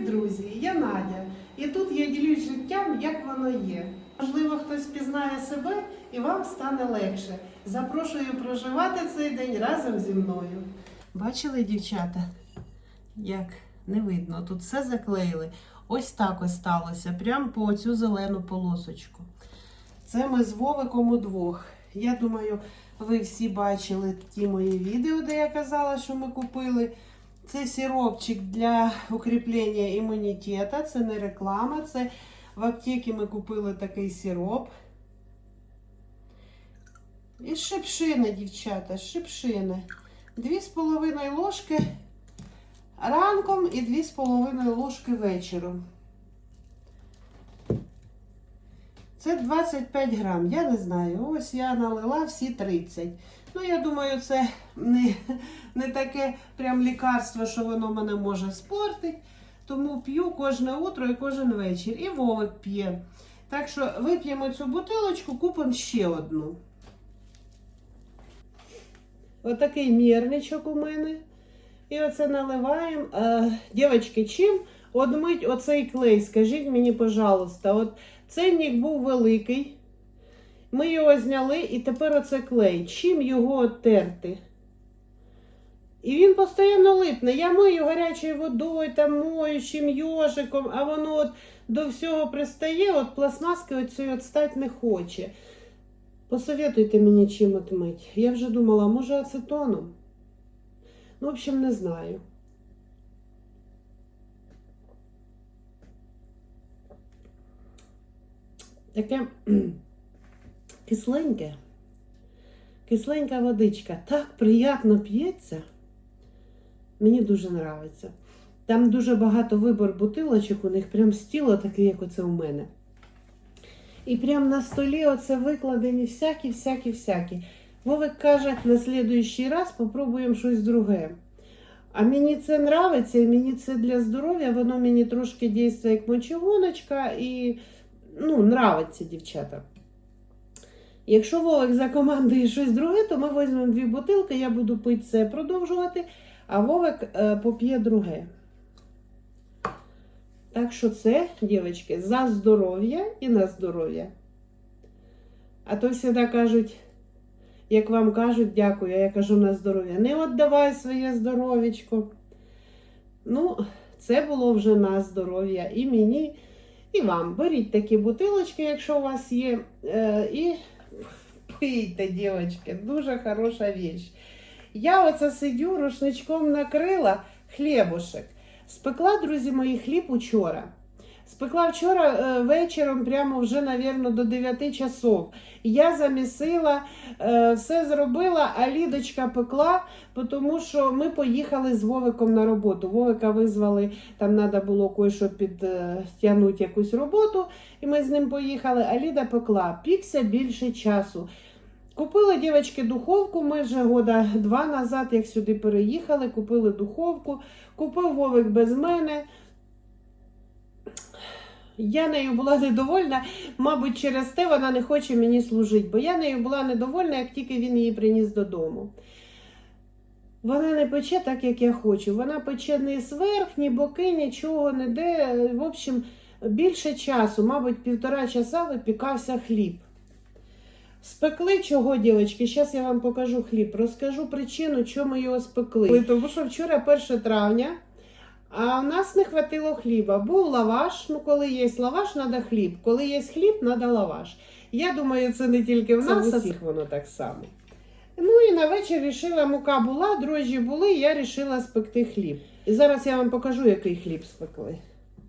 Друзі! Я Надя. І тут я ділюсь життям, як воно є. Можливо, хтось пізнає себе і вам стане легше. Запрошую проживати цей день разом зі мною. Бачили, дівчата? Як не видно, тут все заклеїли. Ось так ось сталося, прямо по цю зелену полосочку. Це ми з Вовиком удвох. Я думаю, ви всі бачили ті мої відео, де я казала, що ми купили. Це сиропчик для укріплення імунітету. Це не реклама. Це в аптеці ми купили такий сироп. І шипшини, дівчата, шипшини. Дві з половиною ложки ранком і дві з половиною ложки вечором. Це 25 грам, я не знаю. Ось я налила всі 30. Ну, я думаю, це не, не таке прям лікарство, що воно мене може спортити. Тому п'ю кожне утро і кожен вечір. І Вовик п'є. Так що вип'ємо цю бутилочку, купимо ще одну. Отакий мірничок у мене. І оце наливаємо. Е, дівчатки, чим одмить оцей клей? Скажіть мені, пожалуйста, от ценник був великий. Ми його зняли і тепер оце клей. Чим його оттерти? І він постійно липне. Я мию гарячою водою, там моючим йожиком, а воно от до всього пристає, от пластмаски оцієї от не хоче. Посоветуйте мені, чим отмить. Я вже думала, може ацетоном? Ну, в общем, не знаю. Таке кисленьке. Кисленька водичка. Так приємно п'ється. Мені дуже подобається. Там дуже багато вибор бутилочок, у них прям стіло таке, як оце у мене. І прям на столі оце викладені всякі, всякі, всякі. Вовик каже, на слідуючий раз попробуємо щось друге. А мені це нравиться, і мені це для здоров'я, воно мені трошки дійствує як мочегоночка і ну, нравиться, дівчата. Якщо Вовик закомандує щось друге, то ми візьмемо дві бутилки, я буду пити це продовжувати, а Вовик е, поп'є друге. Так що це, дівчатки, за здоров'я і на здоров'я. А то завжди кажуть, як вам кажуть, дякую, а я кажу на здоров'я. Не віддавай своє здоров'ячко. Ну, це було вже на здоров'я і мені, і вам. Беріть такі бутилочки, якщо у вас є, е, і пийте, дівчатки, дуже хороша річ. Я оце сидю, рушничком накрила хлібушек. Спекла, друзі мої, хліб учора. Спекла вчора е, вечором, прямо вже, мабуть, до 9 часов. Я замісила, е, все зробила, а Лідочка пекла, тому що ми поїхали з Вовиком на роботу. Вовика визвали, там треба було кое-що підтягнути якусь роботу, і ми з ним поїхали, а Ліда пекла. Пікся більше часу. Купили дівчатки духовку. Ми вже года два назад, як сюди переїхали, купили духовку. Купив Вовик без мене. Я нею була недовольна, мабуть, через те вона не хоче мені служити, бо я нею була недовольна, як тільки він її приніс додому. Вона не пече так, як я хочу. Вона пече ні зверх, ні боки, нічого не де. В общем, більше часу, мабуть, півтора часа випікався хліб. Спекли чого, дівчатки? Зараз я вам покажу хліб. Розкажу причину, чому його спекли. Тому що вчора 1 травня, а в нас не хватило хліба. Був лаваш. Ну, коли є лаваш, треба хліб. Коли є хліб, треба лаваш. Я думаю, це не тільки в нас, а всіх воно так само. Ну і на вечір вирішила, мука була, дрожжі були, я вирішила спекти хліб. І зараз я вам покажу, який хліб спекли.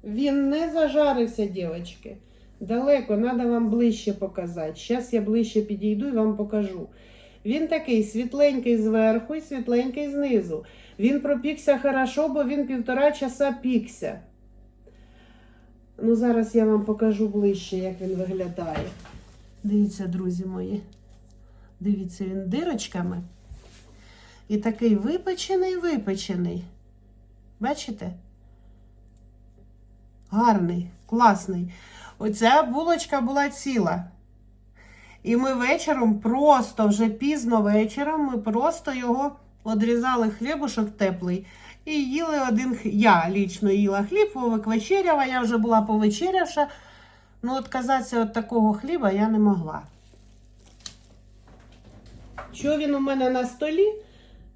Він не зажарився, дівчатки. Далеко, треба вам ближче показати. Зараз я ближче підійду і вам покажу. Він такий світленький зверху і світленький знизу. Він пропікся хорошо, бо він півтора часа пікся. Ну, зараз я вам покажу ближче, як він виглядає. Дивіться, друзі мої. Дивіться, він дирочками. І такий випечений, випечений. Бачите? Гарний, класний. Оця булочка була ціла. І ми вечором, просто вже пізно вечором, ми просто його одрізали хлібушок теплий І їли один я лічно їла хліб, Вовик вечеряв, я вже була повечерявша. Ну, отказатися від такого хліба я не могла. Що він у мене на столі?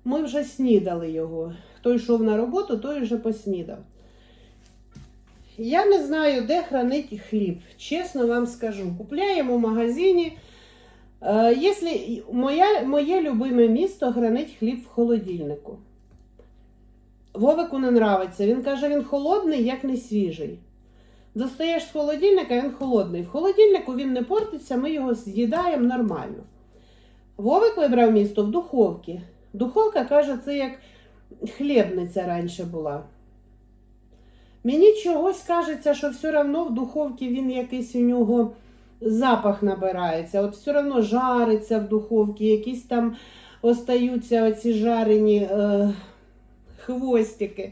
Ми вже снідали його. Хто йшов на роботу, той вже поснідав. Я не знаю, де хранить хліб. Чесно вам скажу. Купляємо в магазині. Е, Якщо моя, моє любиме місто хранить хліб в холодильнику. Вовику не нравиться. Він каже, він холодний, як не свіжий. Достаєш з холодильника, він холодний. В холодильнику він не портиться, ми його з'їдаємо нормально. Вовик вибрав місто в духовці. Духовка каже, це як хлібниця раніше була. Мені чогось кажеться, що все одно в духовці він якийсь у нього запах набирається. От все одно жариться в духовці, якісь там остаються оці жарені е, хвостики.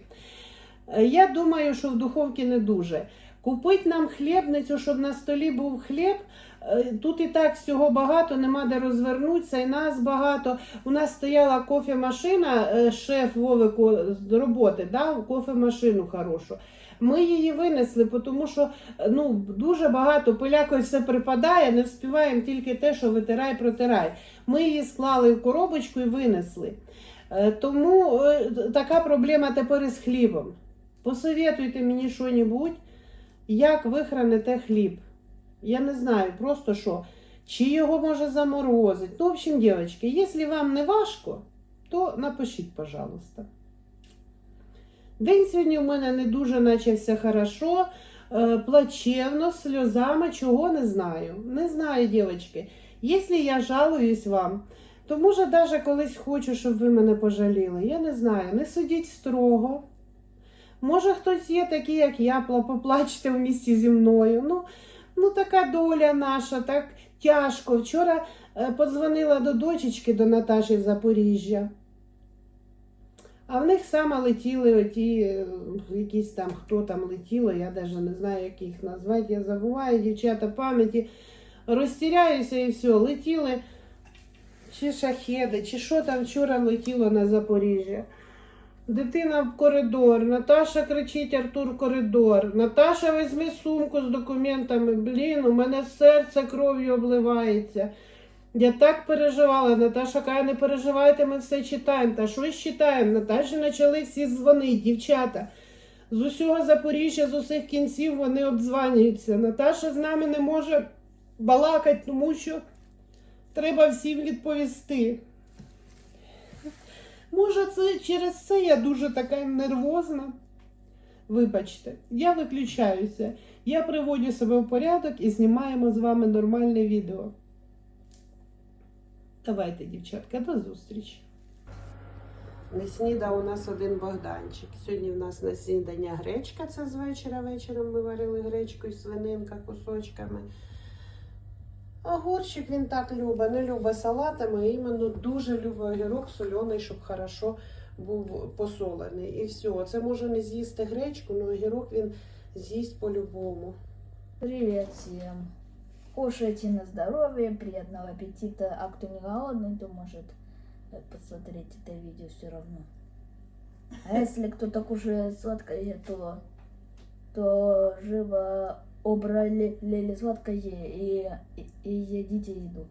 Я думаю, що в духовці не дуже. Купить нам хлібницю, щоб на столі був хліб. Е, Тут і так всього багато, нема де розвернутися, і нас багато. У нас стояла кофемашина, е, шеф Вовику з роботи, дав кофемашину хорошу. Ми її винесли, тому що е, ну, дуже багато пиляко все припадає, не вспіваємо тільки те, що витирай, протирай. Ми її склали в коробочку і винесли. Е, Тому е, така проблема тепер із хлібом. Посоветуйте мені що-небудь, як ви храните хліб. Я не знаю, просто що. Чи його може заморозити. Ну, в общем, дівчатки, якщо вам не важко, то напишіть, пожалуйста. День сьогодні у мене не дуже начався хорошо, е, плачевно, сльозами, чого не знаю. Не знаю, дівчатки. Якщо я жалуюсь вам, то може навіть колись хочу, щоб ви мене пожаліли. Я не знаю, не судіть строго. Може, хтось є такий, як я, пла- поплачте в місті зі мною. Ну, ну така доля наша, так тяжко. Вчора е, подзвонила до дочечки, до Наташі в Запоріжжя. А в них саме летіли оті, е, якісь там, хто там летіло, я навіть не знаю, як їх назвати. Я забуваю, дівчата пам'яті. Розтіряюся і все, летіли чи шахеди, чи що там вчора летіло на Запоріжжя. Дитина в коридор, Наташа кричить Артур коридор. Наташа візьми сумку з документами. Блін, у мене серце кров'ю обливається. Я так переживала. Наташа каже, не переживайте, ми все читаємо. Та щось читаємо. Наташі почали всі дзвонити, дівчата. З усього Запоріжжя, з усіх кінців вони обдзванюються. Наташа з нами не може балакати, тому що треба всім відповісти. Може, це через це я дуже така нервозна. Вибачте, я виключаюся. Я приводжу себе в порядок і знімаємо з вами нормальне відео. Давайте, дівчатка, до зустрічі. Не снідав у нас один Богданчик. Сьогодні в нас на снідання гречка, це з вечора. Вечором ми варили гречку і свининка кусочками. Огурчик він так любить, не любить салатами, іменно дуже любить огірок соляний, щоб хорошо був посолений. І все. Це може не з'їсти гречку, але огірок він з'їсть по-любому. Привет всем! Кушайте на здоровье, приятного аппетита. А кто не голодный, то может э, посмотреть это видео все равно. А если кто-то кушает сладкое, то, то живо обрали сладкое и, и, и едите еду.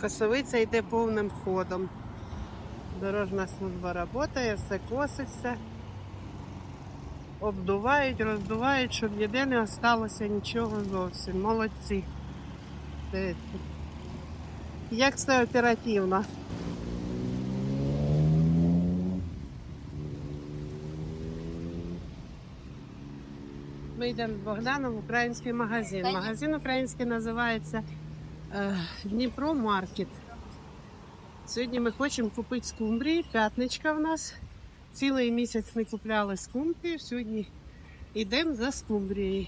Косовиця йде повним ходом. Дорожна служба працює, все коситься. Обдувають, роздувають, щоб ніде не осталося нічого зовсім. Молодці. Як все оперативно. Ми йдемо з Богданом в український магазин. Магазин український називається Дніпро Маркет. Сьогодні ми хочемо купити скумбрії. П'ятничка в нас. Цілий місяць не купляли скумбрію. Сьогодні йдемо за скумбрією.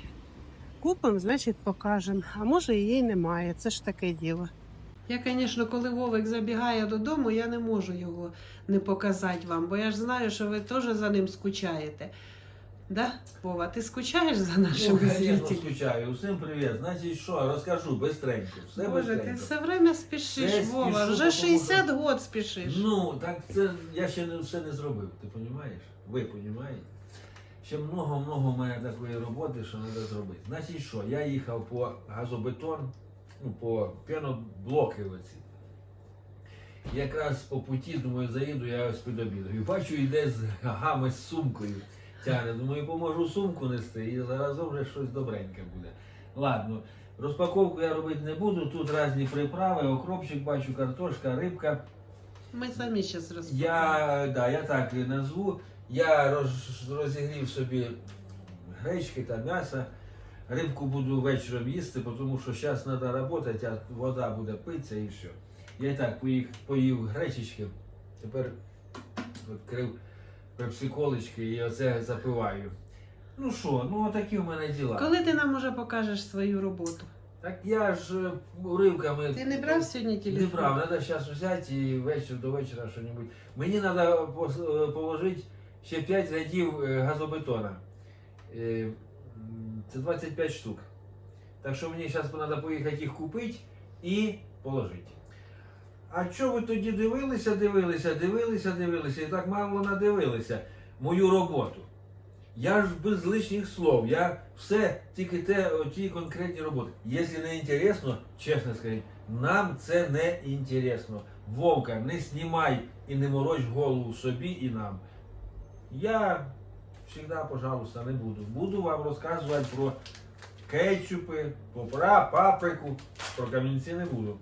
Купимо, значить, покажемо. А може її немає. Це ж таке діло. Я, звісно, коли Вовик забігає додому, я не можу його не показати вам, бо я ж знаю, що ви теж за ним скучаєте. Да, Вова, ти скучаєш за нашим Ну, конечно, зрителем? скучаю. Усім привіт. Значить, що, розкажу бистренько. Все Боже, ти все время спішиш, Все Вова. спішу, Вже тому 60 що- год спішиш. Ну, так це я ще не все не зробив, ти розумієш? Ви розумієте? Ще много-много в мене такої роботи, що треба зробити. Значить що, я їхав по газобетон, ну, по пеноблоки оці. Якраз по путі, думаю, заїду, я ось під обідою. Бачу, йде з гами з сумкою. Тягне. Думаю, поможу сумку нести і заразом вже щось добреньке буде. Ладно, розпаковку я робити не буду. Тут різні приправи, окропчик бачу, картошка, рибка. Ми самі зараз розповімо. Я, да, я так і назву. Я роз, розігрів собі гречки та м'ясо. Рибку буду вечором їсти, тому що зараз треба працювати, а вода буде питися і все. Я і так поїв, поїв гречечки, тепер відкрив пепсиколочки і оце запиваю. Ну що, ну отакі в мене діла. Коли ти нам уже покажеш свою роботу? Так я ж е, уривками. Ти не брав сьогодні Не брав, треба зараз взяти і вечір до вечора щось. Мені треба положити ще 5 рядів е, газобетона. Е, м, Це 25 штук. Так що мені зараз треба поїхати їх купити і положити. А що ви тоді дивилися, дивилися, дивилися, дивилися і так мало надивилися мою роботу? Я ж без лишніх слов, я все тільки те, ті конкретні роботи. Якщо не інтересно, чесно скажіть, нам це не інтересно. Вовка, не знімай і не морочь голову собі і нам. Я завжди, пожалуйста, не буду. Буду вам розказувати про кетчупи, попра, паприку, про камінці не буду.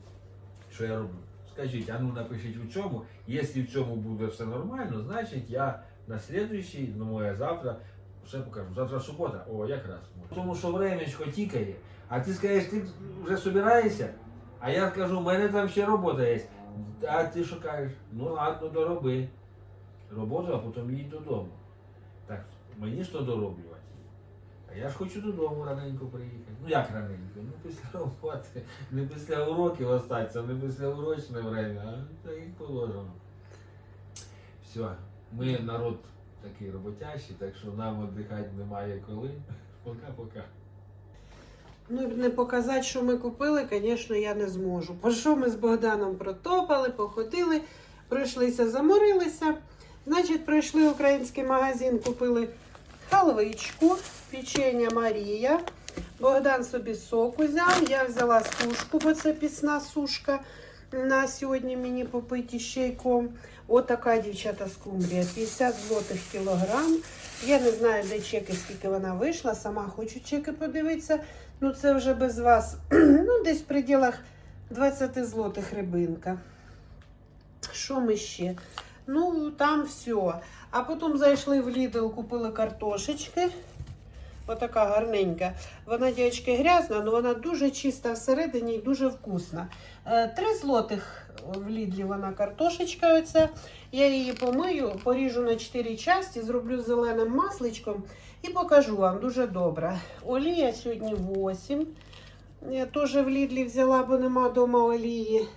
Що я роблю? Скажіть, а ну напишіть у цьому. Якщо в цьому буде все нормально, значить я на слідуючий, ну моє завтра, все покажу. Завтра субота, о, якраз. Тому що времечко тікає, а ти скажеш, ти вже собираєшся, а я кажу, у мене там ще робота є. А ти що кажеш? Ну ладно, дороби. Роботу, а потім їдь додому. Так, мені ж то дороблювати. А я ж хочу додому раненько приїхати. Ну як раненько? Ну після роботи, не після уроків остатися, не після урочне время, а так і положено. Все, ми народ такий роботящий, так що нам віддихати немає коли. Пока-пока. Ну, не показати, що ми купили, звісно, я не зможу. Бо що ми з Богданом протопали, походили, пройшлися, заморилися. Значить, прийшли в український магазин, купили халвичку, печення Марія. Богдан собі сок взяв, я взяла сушку, бо це пісна сушка. На сьогодні мені попити з чайком. Отака, дівчата, скумбрія, 50 злотих кілограм. Я не знаю, де чеки, скільки вона вийшла. Сама хочу чеки подивитися. Ну, це вже без вас. ну, десь в пределах 20 злотих рибинка. Що ми ще? Ну, там все. А потім зайшли в Lidl, купили картошечки. Отака гарненька. Вона, дівчатки, грязна, але вона дуже чиста всередині і дуже вкусна. Е, Три злотих в Лідлі вона картошечка. Оця. Я її помию, поріжу на 4 часті, зроблю зеленим масличком і покажу вам дуже добре. Олія сьогодні 8. Я теж в Лідлі взяла, бо нема вдома олії.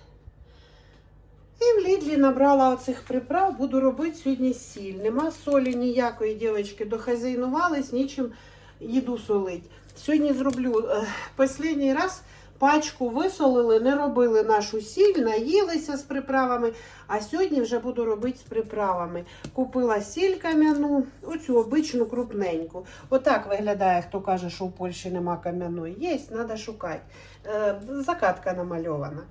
І в Лідлі набрала оцих приправ, буду робити сьогодні сіль. Нема солі ніякої, дівчатки, дохазяйнувались, нічим їду солить. Сьогодні зроблю е, останній раз пачку висолили, не робили нашу сіль, наїлися з приправами. А сьогодні вже буду робити з приправами. Купила сіль кам'яну, оцю обичну крупненьку. Отак виглядає, хто каже, що в Польщі нема кам'яної. Є, треба шукати. Е, закатка намальована.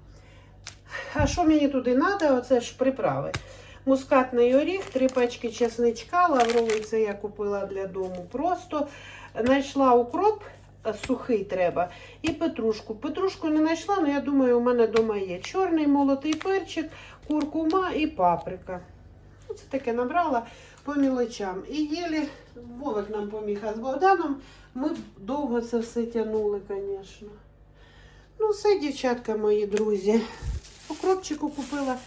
А що мені туди треба? Оце ж приправи. Мускатний оріх, три пачки чесничка, лавровий це я купила для дому. Просто знайшла укроп, е, сухий треба, і петрушку. Петрушку не знайшла, але я думаю, у мене вдома є. Чорний молотий перчик, куркума і паприка. Оце таке набрала по мілочам. І єлі Вовик нам поміг, а з Богданом ми довго це все тягнули, звісно. Ну, все, дівчатка, мої друзі. Укропчику купила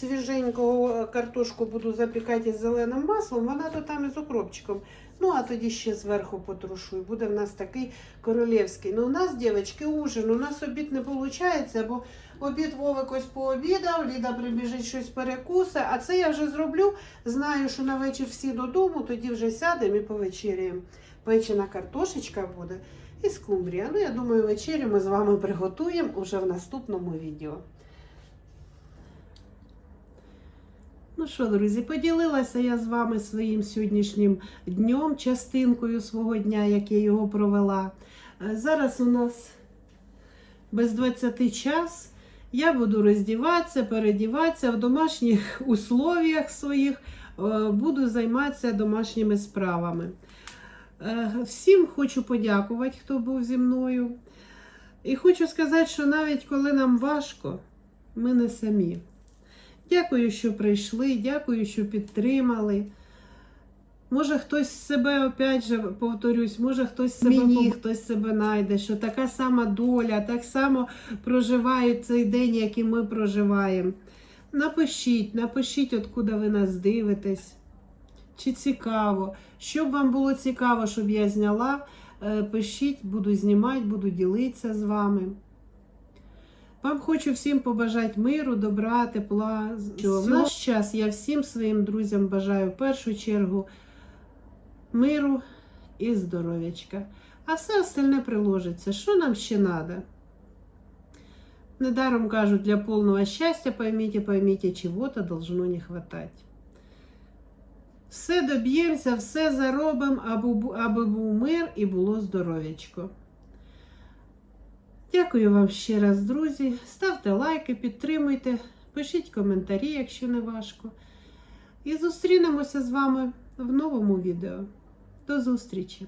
свіженького е, картошку, буду запікати із зеленим маслом. Вона то там із укропчиком. Ну, а тоді ще зверху потрушу. І буде в нас такий королівський. Ну, у нас, дівчатки, ужин. У нас обід не виходить, бо обід Вовик ось пообідав, Ліда прибіжить щось перекусе. А це я вже зроблю. Знаю, що на вечір всі додому, тоді вже сядемо і повечеряємо. Печена картошечка буде і скумбрія. Ну, я думаю, вечерю ми з вами приготуємо уже в наступному відео. Ну що, друзі, поділилася я з вами своїм сьогоднішнім днем, частинкою свого дня, як я його провела. Е, Зараз у нас без 20 час. Я буду роздіватися, передіватися в домашніх условіях своїх, е, буду займатися домашніми справами. Е, Всім хочу подякувати, хто був зі мною. І хочу сказати, що навіть коли нам важко, ми не самі. Дякую, що прийшли, дякую, що підтримали. Може, хтось себе, опять же, повторюсь, може хтось себе Мені. хтось себе знайде, що така сама доля, так само проживають цей день, як і ми проживаємо. Напишіть, напишіть, откуда ви нас дивитесь. Чи цікаво? Щоб вам було цікаво, щоб я зняла, е, пишіть, буду знімати, буду ділитися з вами. Вам хочу всім побажати миру, добра, тепла. Що в наш час я всім своїм друзям бажаю в першу чергу миру і здоров'ячка. А все остальне приложиться. Що нам ще треба? Недаром кажуть, для повного щастя, поймите, поймите, чего-то должно не хватать. Все доб'ємося, все заробимо, аби був мир і було здоров'ячко. Дякую вам ще раз, друзі. Ставте лайки, підтримуйте, пишіть коментарі, якщо не важко. І зустрінемося з вами в новому відео. До зустрічі!